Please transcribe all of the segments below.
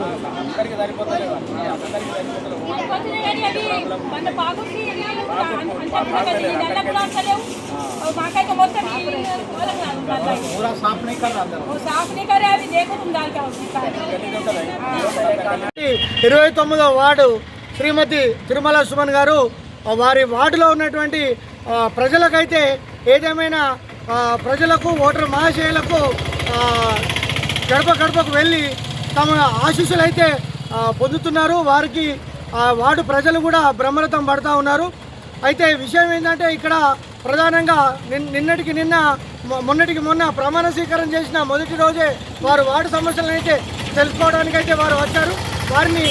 అందరికీ సరిపోతలేదు అందరికీ సరిపోతలేదు माकायचं मोठं मी पूरा साफ नहीं कर रहा अंदर वो साफ नहीं करे अभी देखो तुम डाल के उसका ఇరవై తొమ్మిదో వార్డు శ్రీమతి తిరుమల సుమన్ గారు ఆ వారి వార్డులో ఉన్నటువంటి ఆ, ప్రజలకైతే ఏదేమైనా ఆ, ప్రజలకు ఓటర్ మహాశయులకు ఆ, గడప గడపకు వెళ్ళి తమ ఆశీస్సులు అయితే పొందుతున్నారు. వారికి వార్డు ప్రజలు కూడా బ్రహ్మరథం పడుతూ ఉన్నారు. అయితే విషయం ఏంటంటే ఇక్కడ ప్రధానంగా నిన్ నిన్నటికి నిన్న మొన్నటికి మొన్న ప్రమాణ స్వీకారం చేసిన మొదటి రోజే వారు వార్డు సమస్యలను అయితే తెలుసుకోవడానికి అయితే వారు వచ్చారు. వారిని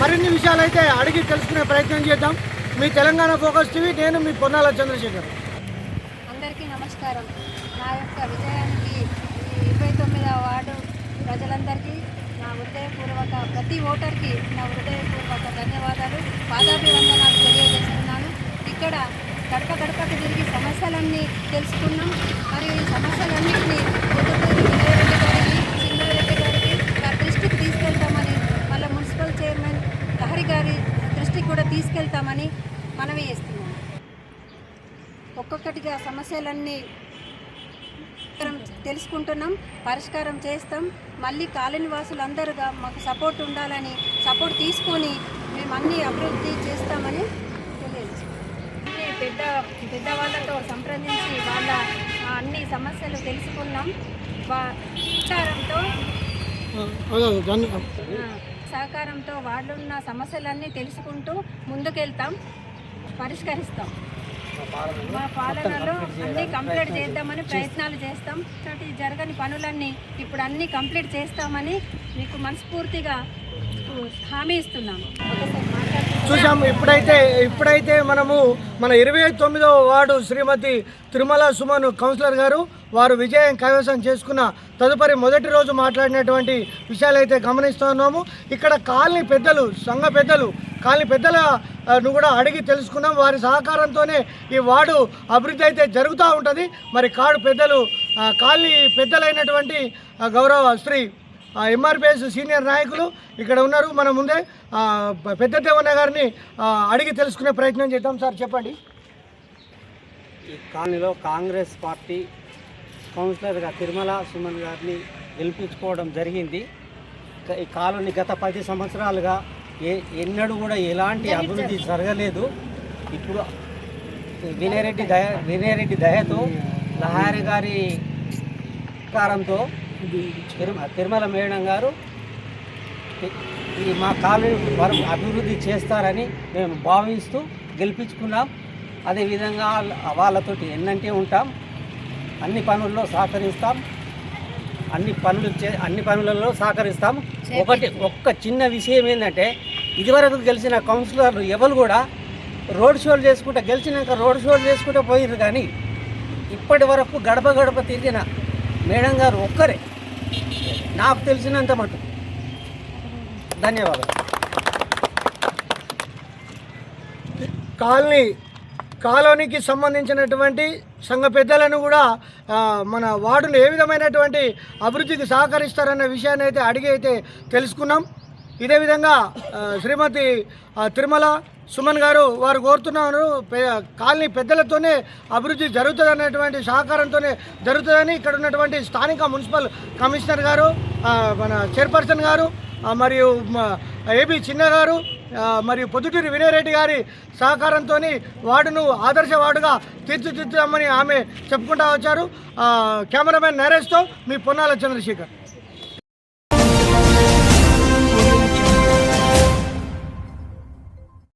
మరిన్ని విషయాలు అయితే అడిగి తెలుసుకునే ప్రయత్నం చేద్దాం. మీ తెలంగాణ ఫోకస్ టీవీ నేను మీ పొన్నాల చంద్రశేఖర్. అందరికీ నమస్కారం. నా యొక్క విజయానికి ఇరవై తొమ్మిదవ వార్డు ప్రజలందరికీ హృదయపూర్వక ప్రతి ఓటర్కి నా హృదయపూర్వక ధన్యవాదాలు. పాదాభివందనాలు తెలియజేస్తున్నాను. ఇక్కడ గడప గడపకు తిరిగి సమస్యలన్నీ తెలుసుకున్నాం. మరియు ఈ సమస్యలన్నింటినీ పొద్దుటూరి విజయరెడ్డి గారికి చిన్నారెడ్డి గారికి గారి దృష్టికి తీసుకెళ్తామని మళ్ళీ మున్సిపల్ చైర్మన్ లహరి గారి దృష్టికి కూడా తీసుకెళ్తామని మనవి చేస్తున్నాం ఒక్కొక్కటిగా సమస్యలన్నీ తెలుసుకుంటున్నాం పరిష్కారం చేస్తాం. మళ్ళీ కాలనీ వాసులందరూగా మాకు సపోర్ట్ ఉండాలని సపోర్ట్ తీసుకొని మేము అన్ని అభివృద్ధి చేస్తామని తెలియజేస్తాం పెద్ద పెద్దవాళ్ళతో సంప్రదించి వాళ్ళ ఆ, అన్ని సమస్యలు తెలుసుకున్నాం. వా సహకారంతో సహకారంతో వాళ్ళున్న సమస్యలన్నీ తెలుసుకుంటూ ముందుకెళ్తాం పరిష్కరిస్తాం. మా పాలనలో అన్నీ కంప్లీట్ చేద్దామని ప్రయత్నాలు చేస్తాం. కాబట్టి జరగని పనులన్నీ ఇప్పుడు అన్నీ కంప్లీట్ చేస్తామని మీకు మనస్ఫూర్తిగా హామీ ఇస్తున్నాము ఒకసారి చూసాం ఇప్పుడైతే ఇప్పుడైతే మనము మన ఇరవై తొమ్మిదవ వార్డు శ్రీమతి తిరుమల సుమన్ కౌన్సిలర్ గారు వారు విజయం కైవసం చేసుకున్న తదుపరి మొదటి రోజు మాట్లాడినటువంటి విషయాలు అయితే గమనిస్తున్నాము ఇక్కడ కాలనీ పెద్దలు సంఘ పెద్దలు కాలనీ పెద్దల నువ్వు ను కూడా అడిగి తెలుసుకున్నాం వారి సహకారంతోనే ఈ వార్డు అభివృద్ధి అయితే జరుగుతూ ఉంటుంది. మరి కాడు పెద్దలు కాలనీ పెద్దలైనటువంటి గౌరవ శ్రీ ఎంఆర్పిఎస్ సీనియర్ నాయకులు ఇక్కడ ఉన్నారు. మన ముందే పెద్ద దేవన్న గారిని అడిగి తెలుసుకునే ప్రయత్నం చేద్దాం సార్. చెప్పండి. ఈ కాలనీలో కాంగ్రెస్ పార్టీ కౌన్సిలర్గా తిరుమల సుమన్ గారిని గెలిపించుకోవడం జరిగింది. ఈ కాలనీ గత పది సంవత్సరాలుగా ఏ ఎన్నడూ కూడా ఎలాంటి అభివృద్ధి జరగలేదు. ఇప్పుడు వినయరెడ్డి దయ వినయరెడ్డి దయతో లహారి గారి కారంతో తిరుమల మేడం గారు ఈ- మా కాలనీ వరకు అభివృద్ధి చేస్తారని మేము భావిస్తూ గెలిపించుకున్నాం. అదేవిధంగా వాళ్ళతోటి ఎన్నంటే ఉంటాం. అన్ని పనుల్లో సహకరిస్తాం. అన్ని పనులు చే అన్ని పనులలో సహకరిస్తాం ఒకటి ఒక్క చిన్న విషయం ఏంటంటే ఇదివరకు గెలిచిన కౌన్సిలర్లు ఎవరు కూడా రోడ్ షోలు చేసుకుంటూ గెలిచినాక రోడ్ షోలు చేసుకుంటూ పోయిర్రు కానీ ఇప్పటి వరకు గడప గడప తిరిగిన మేడం గారు ఒక్కరే. నాకు తెలిసినంత మటు ధన్యవాదాలు. కాలనీ కాలనీకి సంబంధించినటువంటి సంఘ పెద్దలను కూడా మన వార్డులు ఏ విధమైనటువంటి అభివృద్ధికి సహకరిస్తారన్న విషయాన్ని అయితే అడిగి అయితే తెలుసుకున్నాం. ఇదే విధంగా శ్రీమతి తిరుమల సుమన్ గారు వారు కోరుతున్నారు కాలనీ పెద్దలతోనే అభివృద్ధి జరుగుతుంది అనేటువంటి సహకారంతోనే జరుగుతుందని ఇక్కడ ఉన్నటువంటి స్థానిక మున్సిపల్ కమిషనర్ గారు మన చైర్పర్సన్ గారు మరియు ఏబి చిన్న గారు మరి పొద్దుటూరి వినయరెడ్డి గారి సహకారంతో వార్డును ఆదర్శ వార్డుగా తీర్చిదిద్దామని ఆమె చెప్పుకుంటా వచ్చారు. ఆ, కెమెరామెన్ నరేష్తో మీ పొన్నాల చంద్రశేఖర్.